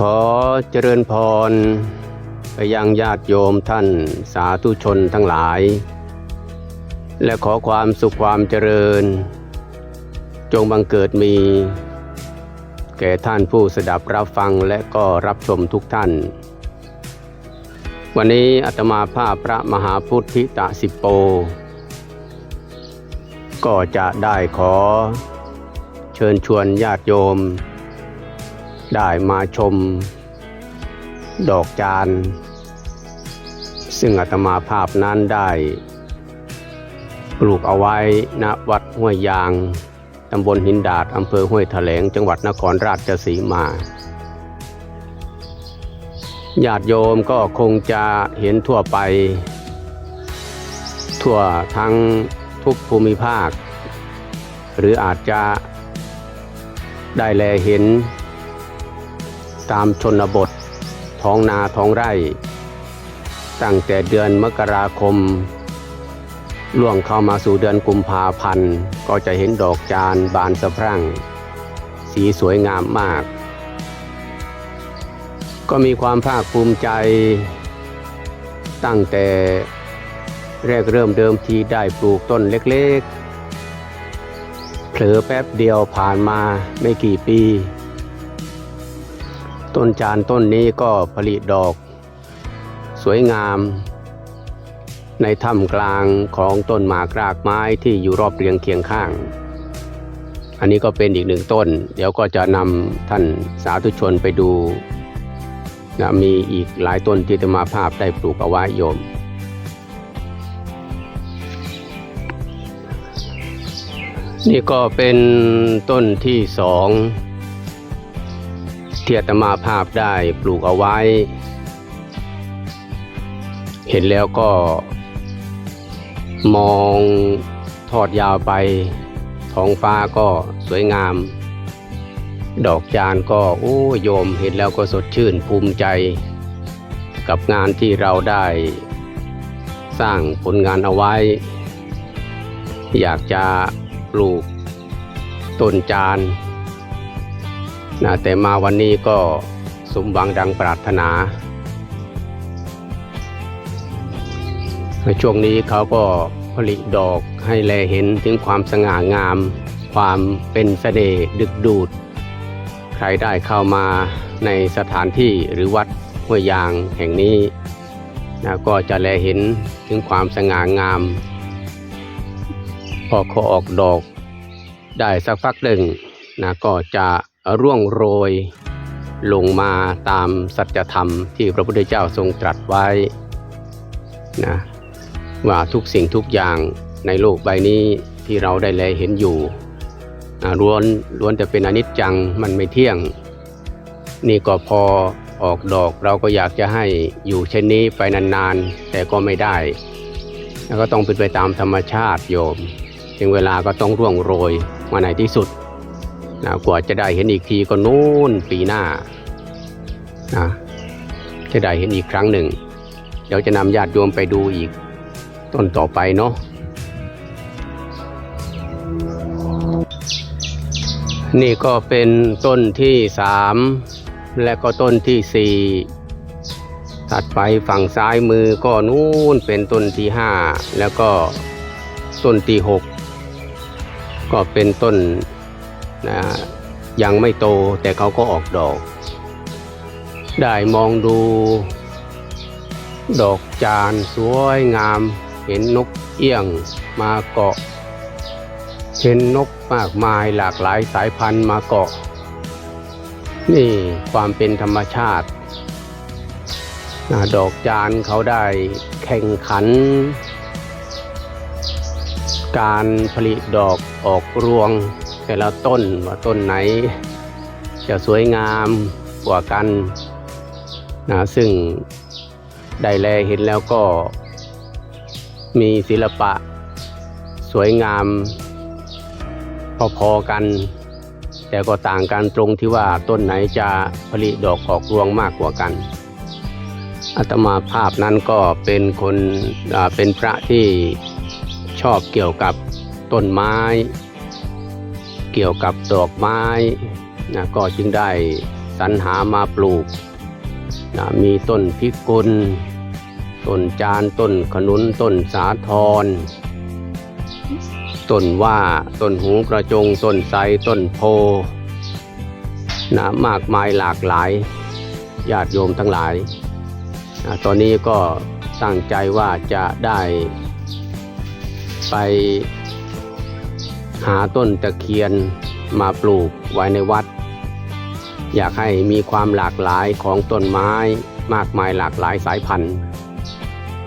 ขอเจริญพร ไปยังญาติโยมท่านสาธุชนทั้งหลาย และขอความสุขความเจริญ จงบังเกิดมี แก่ท่านผู้สดับรับฟังและก็รับชมทุกท่าน วันนี้อาตมาภาพพระมหาพุทธิตาสิปโป ก็จะได้ขอเชิญชวนญาติโยม ได้มาชมดอกจาน ซึ่งอาตมาภาพนั้นได้ปลูกเอาไว้ณวัดห้วยยาง ตำบลหินดาดอำเภอห้วยแถลง จังหวัดนครราชสีมา ญาติโยมก็คงจะเห็นทั่วไป ทั่วทั้งทุกภูมิภาค หรืออาจจะได้แลเห็น ตามชนบท ท้องนาท้องไร่ ตั้งแต่เดือนมกราคม ล่วงเข้ามาสู่เดือนกุมภาพันธ์ ก็จะเห็นดอกจานบานสะพรั่ง สีสวยงามมาก ก็มีความภาคภูมิใจ ตั้งแต่แรกเริ่มเดิมทีได้ปลูกต้นเล็กๆเผลอแป๊บเดียวผ่านมาไม่กี่ปี ต้นจานต้นนี้ก็ผลิดอก สวยงาม ในถ้ำกลางของต้นหมากรากไม้ที่อยู่รอบเรียงเคียงข้าง อันนี้ก็เป็นอีกหนึ่งต้น เดี๋ยวก็จะนำท่านสาธุชนไปดูนะมีอีกหลายต้นที่ธรรมาภาพได้ปลูกเอาไว้โยม นี่ก็เป็นต้นที่สอง ที่อาตมาภาพได้ปลูกเอาไว้ เห็นแล้วก็ มองทอดยาวไป ท้องฟ้าก็สวยงาม ดอกจานก็โอ้โยมเห็นแล้วก็สดชื่นภูมิใจ กับงานที่เราได้ สร้างผลงานเอาไว้ อยากจะปลูกต้นจาน นะแต่มาวันนี้ก็สมหวังดังปรารถนาในช่วงนี้เขาก็ผลิดอกให้แลเห็นถึงความสง่างาม ความเป็นเสน่ห์ดึกดูด ใครได้เข้ามาในสถานที่หรือวัดห้วยยางแห่งนี้นะก็จะแลเห็นถึงความสง่างาม พอเขาออกดอกได้สักพักหนึ่งนะก็จะ ร่วงโรย ลงมาตามสัจธรรมที่พระพุทธเจ้าทรงตรัสไว้นะว่าทุกสิ่งทุกอย่างในโลกใบนี้ที่เราได้แลเห็นอยู่ล้วนล้วนแต่เป็นอนิจจังมันไม่เที่ยง นี่ก็พอออกดอกเราก็อยากจะให้อยู่เช่นนี้ไปนานๆ แต่ก็ไม่ได้ แล้วก็ต้องเป็นไปตามธรรมชาติโยม ถึงเวลาก็ต้องร่วงโรยมาในที่สุด นะกว่าจะได้เห็นอีกทีก็นู้นปีหน้านะจะได้เห็นอีกครั้งหนึ่ง เดี๋ยวจะนำญาติโยมไปดูอีก ต้นต่อไปเนาะนี่ก็เป็นต้นที่สามและก็ต้นที่สี่ถัดไปฝั่งซ้ายมือก็นู้นเป็นต้นที่ห้าแล้วก็ต้นที่หกก็เป็นต้น นะยังไม่โตแต่เขาก็ออกดอก ได้มองดู ดอกจานสวยงาม เห็นนกเอี้ยงมาเกาะเห็นนกมากมายหลากหลายสายพันธุ์มาเกาะ นี่ความเป็นธรรมชาติดอกจานเขาได้แข่งขัน การผลิตดอกออกรวง แต่ละต้นว่าต้นไหน จะสวยงามกว่ากันนะซึ่งได้แลเห็นแล้วก็มีศิลปะ สวยงาม พอๆกัน แต่ก็ต่างกันตรงที่ว่าต้นไหนจะผลิดอกออกรวงมากกว่ากันอาตมาภาพนั้นก็เป็นคนเป็นพระที่ชอบเกี่ยวกับต้นไม้ เกี่ยวกับดอกไม้นะก็จึงได้สรรหามาปลูกนะมีต้นพิกุล ต้นจานต้นขนุนต้นสาทรต้นว่าต้นหูกระจงต้นไทรต้นโพนะมากมายหลากหลายญาติโยมทั้งหลายนะตอนนี้ก็ตั้งใจว่าจะได้ไป หาต้นตะเคียนมาปลูกไว้ในวัด อยากให้มีความหลากหลายของต้นไม้มากมายหลากหลายสายพันธุ์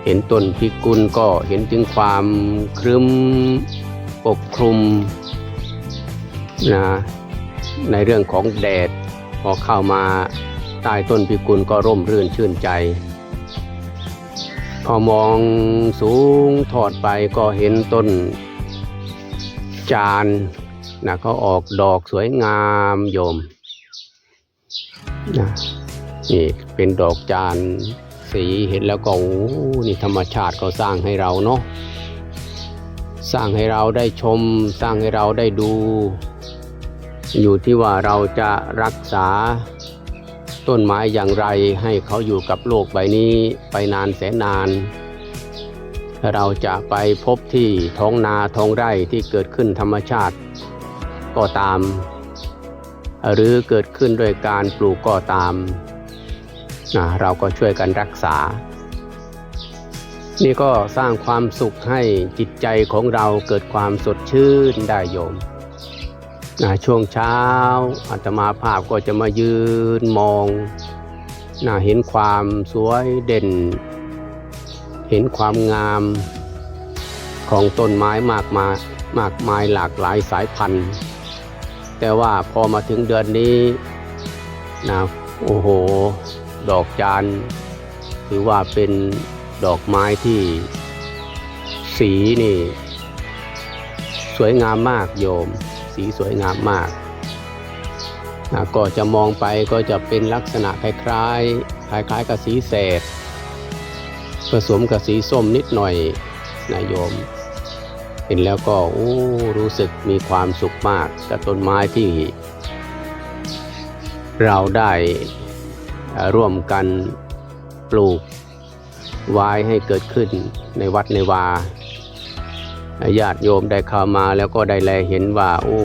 เห็นต้นพิกุลก็เห็นถึงความครึ้มปกคลุมนะในเรื่องของแดดพอเข้ามาใต้ต้นพิกุลก็ร่มรื่นชื่นใจ พอมองสูงทอดไปก็เห็นต้น จานนะเขาออกดอกสวยงามโยมนะนี่เป็นดอกจานสีเห็นแล้วก็โอ้นี่ธรรมชาติก็สร้างให้เราเนาะสร้างให้เราได้ชม สร้างให้เราได้ดู อยู่ที่ว่าเราจะรักษาต้นไม้อย่างไรให้เขาอยู่กับโลกใบนี้ไปนานแสนนาน เราจะไปพบที่ท้องนาท้องไร่ที่เกิดขึ้นธรรมชาติ ก็ตาม หรือเกิดขึ้นโดยการปลูกก็ตามนะเราก็ช่วยกันรักษา นี่ก็สร้างความสุขให้จิตใจของเราเกิดความสดชื่นได้โยมนะช่วงเช้าอาตมาภาพก็จะมายืนมองนะเห็นความสวยเด่น เห็นความงามของต้นไม้มากมายมากมายหลากหลายสายพันธุ์ แต่ว่าพอมาถึงเดือนนี้นะโอ้โห ดอกจานถือว่าเป็นดอกไม้ที่สีนี่ สวยงามมากโยม สีสวยงามมากนะก็จะมองไปก็จะเป็นลักษณะคล้ายๆคล้ายๆกับสีแสด ผสมกับสีส้มนิดหน่อยนะโยม เห็นแล้วก็โอ้รู้สึกมีความสุขมากกับต้นไม้ที่เราได้ร่วมกันปลูกไว้ให้เกิดขึ้นในวัดในวาญาติโยมได้เข้ามาแล้วก็ได้แลเห็นว่า โอ้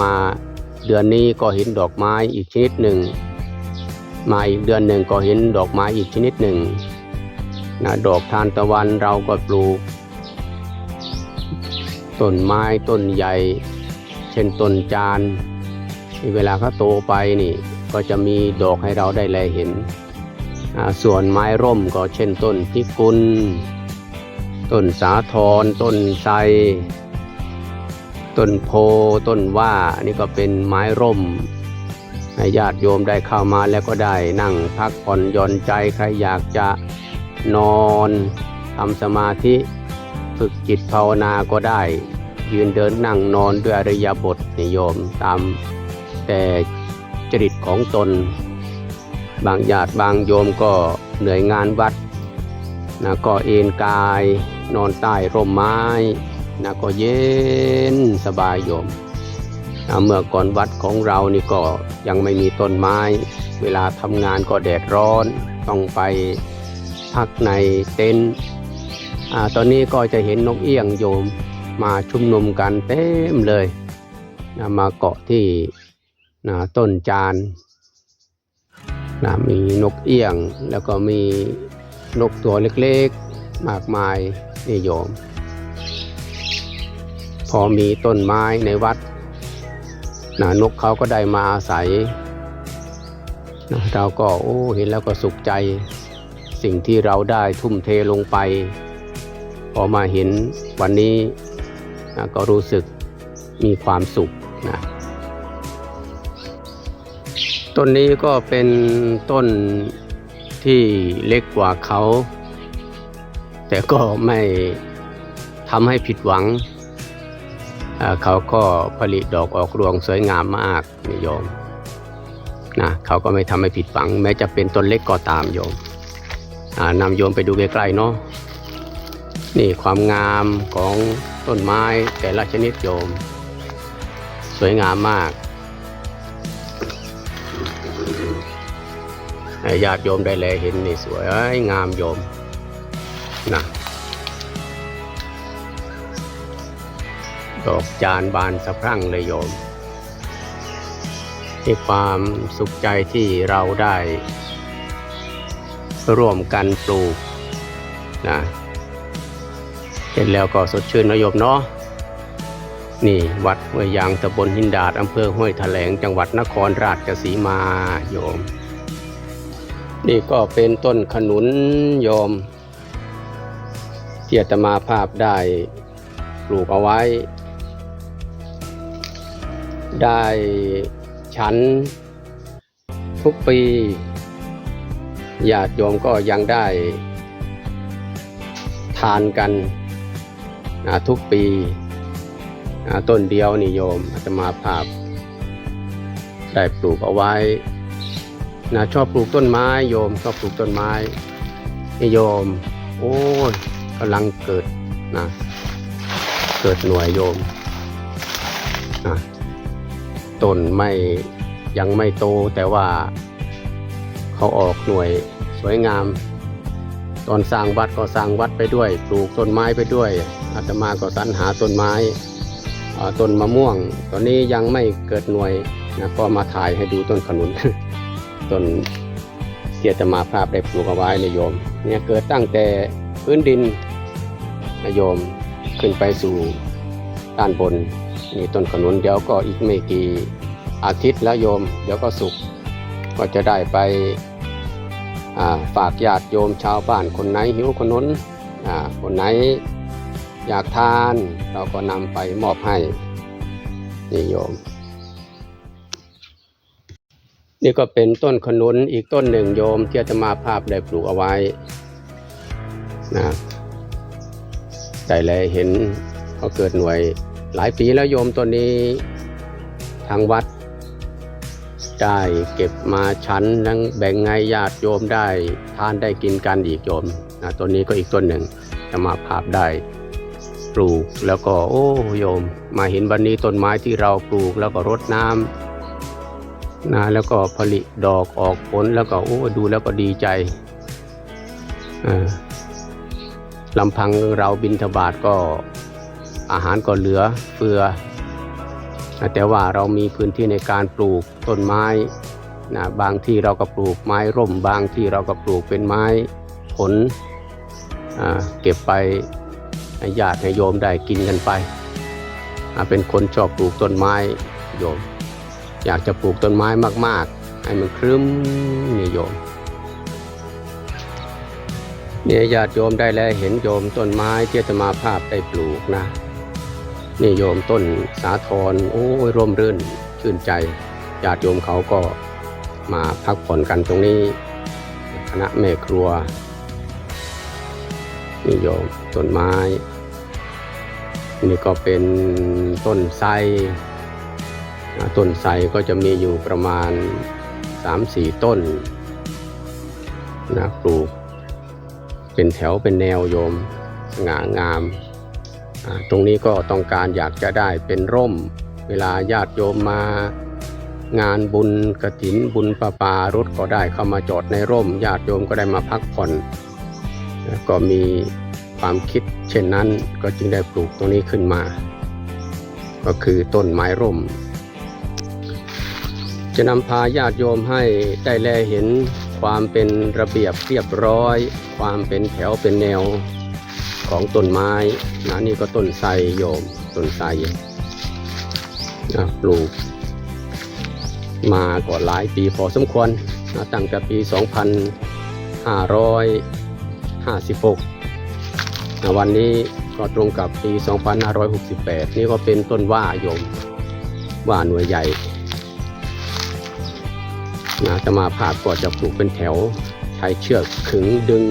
มาเดือนนี้ก็เห็นดอกไม้อีกชนิดหนึ่งมาอีกเดือนหนึ่งก็เห็นดอกไม้อีกชนิดหนึ่ง นะดอกทานตะวันเราก็ปลูกต้นไม้ต้นใหญ่ เช่นต้นจานเวลาเขาโตไปนี่ก็จะมีดอกให้เราได้แลเห็น ส่วนไม้ร่มก็เช่นต้นพิกุล ต้นสาทรต้นไทรต้นโพต้นว่านี่ก็เป็นไม้ร่มให้ญาติโยมได้เข้ามาแล้วก็ได้นั่งพักผ่อนหย่อนใจใครอยากจะ นอนทำสมาธิฝึกจิตภาวนาก็ได้ ยืนเดินนั่งนอนด้วยอริยบทนิยมตามแต่จริตของตน บางญาติบางโยมก็เหนื่อยงานวัดนะก็เอนกายนอนใต้ร่มไม้นะก็เย็นสบายโยมนะเมื่อก่อนวัดของเรานี่ก็ยังไม่มีต้นไม้ เวลาทำงานก็แดดร้อนต้องไป พักในเต็นท์ตอนนี้ก็จะเห็นนกเอี้ยงโยมมาชุมนุมกันเต็มเลยนะมาเกาะที่นะต้นจานนะมีนกเอี้ยงแล้วก็มีนกตัวเล็กๆมากมายนี่โยม พอมีต้นไม้ในวัดนะนกเขาก็ได้มาอาศัยนะเราก็โอ้เห็นแล้วก็สุขใจ สิ่งที่เราได้ทุ่มเทลงไป พอมาเห็นวันนี้นะก็รู้สึกมีความสุขนะต้นนี้ก็เป็นต้นที่เล็กกว่าเขา แต่ก็ไม่ทำให้ผิดหวัง เขาก็ผลิตดอกออกรวงสวยงามมากนิยมนะเขาก็ไม่ทำให้ผิดหวัง แม้จะเป็นต้นเล็กก็ตามโยมอ่า นำโยมไปดูใกล้ๆเนาะนี่ความงามของต้นไม้แต่ละชนิดโยม สวยงามมากญาติโยมได้แลเห็นนี่สวยงามโยมนะดอกจานบานสะพรั่งเลยโยมมีความสุขใจที่เราได้ ร่วมกันปลูกนะเห็นแล้วก็สดชื่นนะโยมเนาะนี่วัดห้วยยางตำบลหินดาดอำเภอห้วยแถลงจังหวัดนครราชสีมาโยม นี่ก็เป็นต้นขนุนโยมที่อาตมาภาพได้ปลูกเอาไว้ ได้ฉันทุกปี ญาติโยมก็ยังได้ทานกันนะทุกปีนะต้นเดียวนี่โยมอาตมาภาพได้ปลูกเอาไว้นะชอบปลูกต้นไม้โยมชอบปลูกต้นไม้นี่โยม โอ้ยกำลังเกิดนะเกิดหน่วยโยมนะต้นไม่ยังไม่โตแต่ว่า เขาออกหน่วยสวยงาม ตอนสร้างวัดก็สร้างวัดไปด้วย ปลูกต้นไม้ไปด้วยอาตมาก็สรรหาต้นไม้อ่าต้นมะม่วง ตอนนี้ยังไม่เกิดหน่วยนะก็มาถ่ายให้ดูต้นขนุนต้นที่อาตมาภาพได้ปลูกเอาไว้นโยม เนี่ยเกิดตั้งแต่พื้นดินนโยมขึ้นไปสู่ด้านบนนี่ต้นขนุนเดี๋ยวก็อีกไม่กี่อาทิตย์แล้วโยม เดี๋ยวก็สุกก็จะได้ไป ฝากญาติโยมชาวบ้านคนไหนหิวขนุนอ่าคนไหนอยากทานเราก็นำไปมอบให้นี่โยม นี่ก็เป็นต้นขนุนอีกต้นหนึ่งโยมที่อาตมาภาพได้ปลูกเอาไว้นะได้เลยเห็นเขาเกิดหน่วยหลายปีแล้วโยมต้นนี้ทางวัด ได้เก็บมาชั้นทั้งแบ่งให้ญาติโยมได้ทานได้กินกันอีกโยมนะตัวนี้ก็อีกต้นหนึ่งจะมาภาพได้ปลูกแล้วก็โอ้โยม มาเห็นวันนี้ต้นไม้ที่เราปลูกแล้วก็รดน้ำนะแล้วก็ผลิดอกออกผลแล้วก็โอ้ดูแล้วก็ดีใจลำพังเราบินทบาทก็อาหารก็เหลือเฟือ แต่ว่าเรามีพื้นที่ในการปลูกต้นไม้นะบางที่เราก็ปลูกไม้ร่ม บางที่เราก็ปลูกเป็นไม้ผลเก็บไปให้ญาติให้โยมได้กินกันไป เป็นคนชอบปลูกต้นไม้โยม อยากจะปลูกต้นไม้มาก ๆ ให้มันครึ้มนี่โยมเนี่ยญาติโยมได้แล้วเห็นโยมต้นไม้ที่อาตมาภาพได้ปลูกนะ นี่โยมต้นสาธรโอ้ยร่มรื่นชื่นใจญาติโยมเขาก็มาพักผ่อนกันตรงนี้ คณะแม่ครัวนี่โยมต้นไม้ นี่ก็เป็นต้นไทรต้นไทรก็จะมีอยู่ประมาณ 3-4 ต้นนะปลูกเป็นแถวเป็นแนวโยมสง่างาม ตรงนี้ก็ต้องการอยากจะได้เป็นร่ม เวลาญาติโยมมางานบุญกระถินบุญประปารถก็ได้เข้ามาจอดในร่ม ญาติโยมก็ได้มาพักผ่อน ก็มีความคิดเช่นนั้นก็จึงได้ปลูกตรงนี้ขึ้นมา ก็คือต้นไม้ร่ม จะนำพาญาติโยมให้ได้แลเห็นความเป็นระเบียบเรียบร้อย ความเป็นแถวเป็นแนว ของต้นไม้นะนี่ก็ต้นไทรโยมต้นไทรนะปลูก มาก็หลายปีพอสมควรนะตั้งแต่ปี 2556นะวันนี้ก็ตรงกับปี 2568 นี่ก็เป็นต้นว่าโยมว่าหน่วยใหญ่นะจะมาภาพก็จะปลูกเป็นแถวใช้เชือกขึงดึง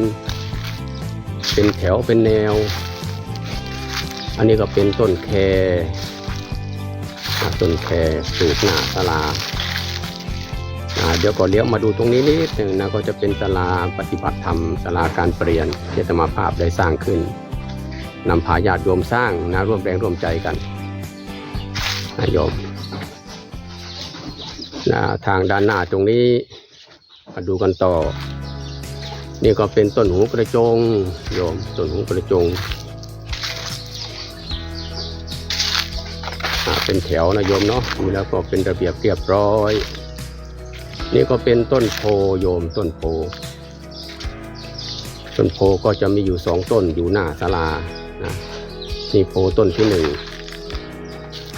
เป็นแถวเป็นแนว อันนี้ก็เป็นต้นแคอ่าต้นแคปลูกหน้าศาลาเดี๋ยวก็เลี้ยวมาดูตรงนี้นิดหนึ่งนะก็จะเป็นศาลาปฏิบัติธรรมศาลาการเปลี่ยนที่อาตมาภาพได้สร้างขึ้นนำพาญาติโยมสร้างนะร่วมแรงร่วมใจกันนะโยมนะทางด้านหน้าตรงนี้มาดูกันต่อ นี่ก็เป็นต้นหูกระจงโยมต้นหูกระจงเป็นแถวนะโยมเนาะดูแล้วก็เป็นระเบียบเรียบร้อย นี่ก็เป็นต้นโพโยมต้นโพต้นโพก็จะมีอยู่สองต้นอยู่หน้าศาลานะนี่โพต้นที่หนึ่ง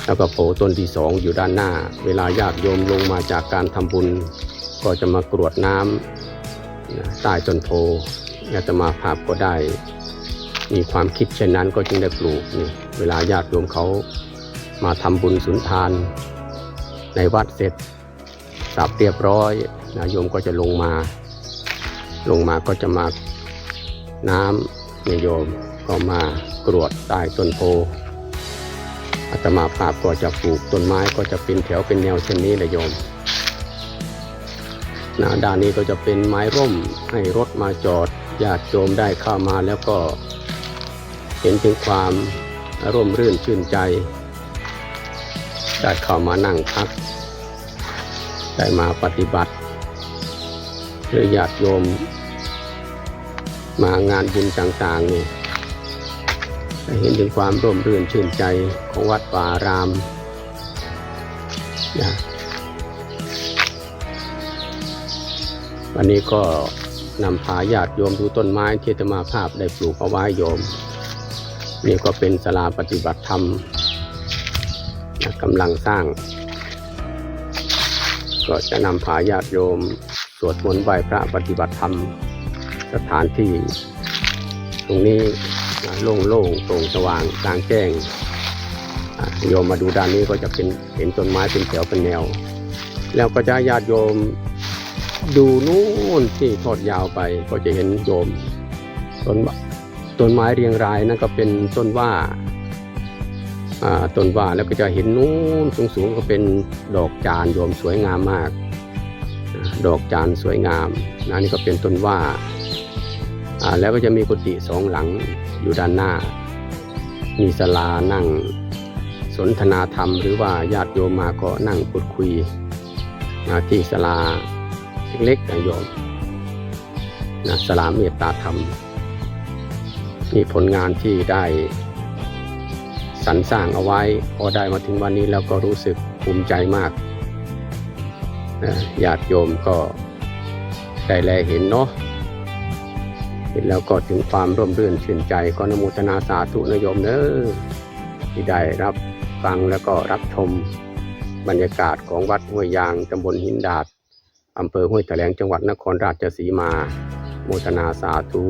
แล้วก็โพต้นที่สองอยู่ด้านหน้า เวลาญาติโยมลงมาจากการทำบุญ ก็จะมากรวดน้ำนะ ใต้ต้นโพอาตมาภาพก็ได้ มีความคิดเช่นนั้นก็จึงได้ปลูกนี่เวลาญาติโยมเขามาทำบุญสุนทาน ในวัดเสร็จสับเรียบร้อยนะโยมก็จะลงมา ลงมาก็จะมาน้ำนี่ยโยมก็มากรวดใต้ต้นโพอาตมาภาพก็จะปลูกต้นไม้ก็จะเป็นแถวเป็นแนวเช่นนี้เลยโยม นะด้านนี้ก็จะเป็นไม้ร่มให้รถมาจอดญาติโยมได้เข้ามาแล้วก็เห็นถึงความร่มรื่นชื่นใจ ได้เข้ามานั่งพัก ได้มาปฏิบัติหรือญาติโยม มางานบุญต่างๆนี่ได้เห็นถึงความร่มรื่นชื่นใจของวัดป่าอารามนะ วันนี้ก็นำพาญาติโยมดูต้นไม้ที่อาตมาภาพได้ปลูกเอาไว้โยม นี่ก็เป็นศาลาปฏิบัติธรรมกำลังสร้าง ก็จะนำพาญาติโยมสวดมนต์ไหว้พระปฏิบัติธรรม สถานที่ ตรงนี้โล่งๆโปร่งสว่างกลางแจ้งโยมมาดูด้านนี้ก็จะเป็นเห็นต้นไม้เป็นแถวเป็นแนว แล้วก็จะญาติโยม ดูนู่นที่ทอดยาวไปก็จะเห็นโยมต้นต้นไม้เรียงรายนั่นก็เป็นต้นว่าอ่าต้นว่าแล้วก็จะเห็นนู่นสูงๆก็เป็นดอกจานโยมสวยงามมาก ดอกจานสวยงามนะนี่ก็เป็นต้นว่าอ่าแล้วก็จะมีกุฏิสองหลังอยู่ด้านหน้า มีศาลานั่งสนทนาธรรม หรือว่าญาติโยมมาก็นั่งพูดคุยที่ศาลา เล็กๆนะโยมนะศาลาเมตตาธรรมนี่ผลงานที่ได้สรรสร้างเอาไว้พอได้มาถึงวันนี้แล้วก็รู้สึกภูมิใจมากนะญาติโยมก็ได้แลเห็นเนาะเห็นแล้วก็ถึงความร่มรื่นชื่นใจก็นโมทนาสาธุนโยมเนอที่ได้รับฟังแล้วก็รับชมบรรยากาศของวัดห้วยยางตำบลหินดาด อำเภอห้วยแถลงจังหวัดนครราชสีมา โมทนาสาธุ